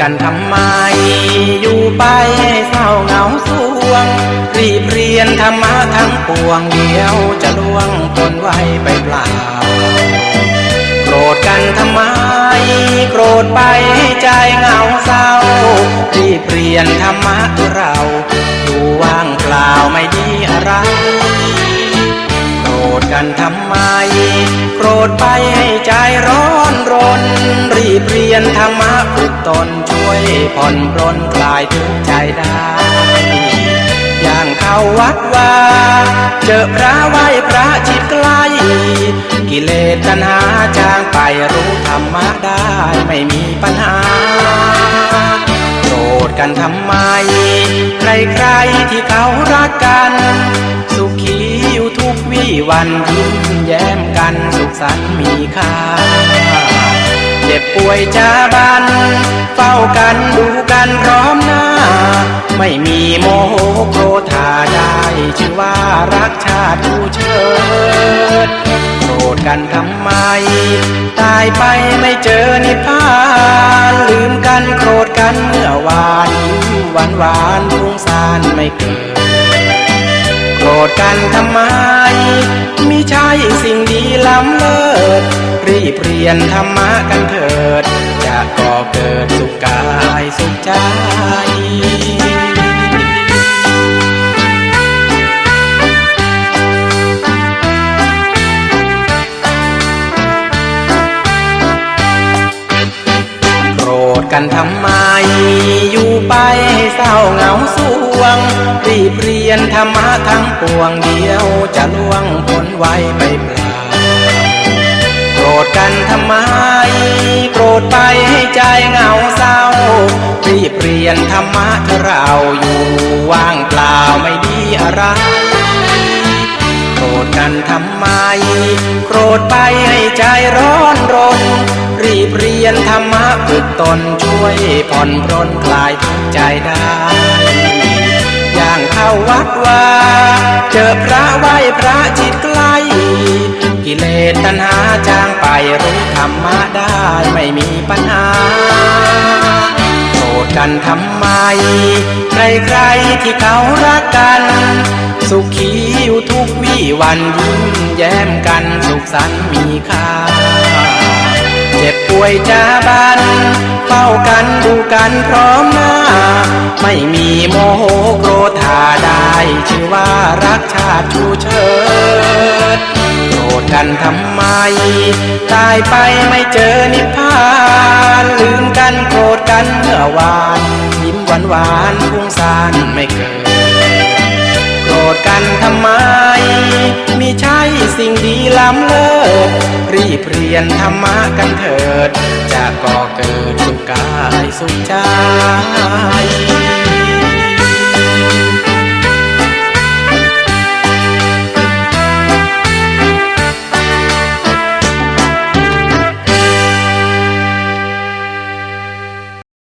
กันทำไม อยู่ไปเศร้าเหงาสวง รีบเรียนธรรมะทั้งปวงเดียวจะล่วงตนไว้ไปเปล่า โกรธกันทำไม โกรธไปให้ใจเหงาเศร้า รีบเรียนธรรมะเรา อยู่ว่างเปล่าไม่ดีอะไรโกรธกันทำไม โกรธไปให้ใจร้อนรน รีบเรียนธรรมะฝึกตน วยผ่อนปรนคลายทุกข์ใจได้ อย่างเข้าวัดว่าเจอพระไหว้พระจิตใกล้กิเลสตัณหาจางไปรู้ธรรมะได้ไม่มีปัญหาโกรธกันทำไม ใครๆที่เขารักกัน สุขีอยู่ทุกวี่วันยิ้มแย้มกันสุขสันต์มีค่า ป่วยจาบัน เฝ้ากันดูกันพร้อมหน้า ไม่มีโมโหโกรธาได้ชื่อว่ารักชาติผู้เชิดโกรธกันทำไม ตายไปไม่เจอนิพพานลืมกันโกรธกันเมื่อวานหวานหวานๆพุ่งซานไม่เกิดโกรธกันทำไมมิใช่สิ่งดีล้ำเลิศ รีบเรียนธรรมะกันเถิด จะก่อเกิดสุขกายสุขใจโกรธกันทำไม อยู่ไปให้เศร้าเหงาสวง รีบเรียนธรรมะทั้งปวงเดียวจะล่วงพ้นไว้ไปเปล่า กรธกันทำไม โกรธไปให้ใจเหงาเศร้า รีบเรียนธรรมะเถอะเราอยู่ว่างเปล่าไม่ดีอะไร โกรธกันทำไม โกรธไปให้ใจร้อนรน รีบเรียนธรรมะฝึกตนช่วยผ่อนปรนคลายทุกใจได้อย่างเข้าวัดว่า เจอพระไหว้พระจิต กิเลสตัณหาจางไปรู้ธรรมะได้ไม่มีปัญหาโกรธกันทำไม ใครๆที่เขารักกัน สุขีอยู่ทุกวี่วันยิ้มแย้มกันสุขสันต์มีค่า เจ็บป่วยจาบันเฝ้ากันดูกันพร้อมหน้า ไม่มีโมโหโกรธาได้ ชื่อว่ารักชาติชูเชิด กันทำไม ตายไปไม่เจอนิพพาน ลืมกันโกรธกันเมื่อวาน ยิ้มหวานหวานพุ่งซานไม่เกิดโกรธกันทำไมมิใช่สิ่งดีล้ำเลิศรีบเรียนธรรมะกันเถิด จะก่อเกิดสุขกายสุขใจ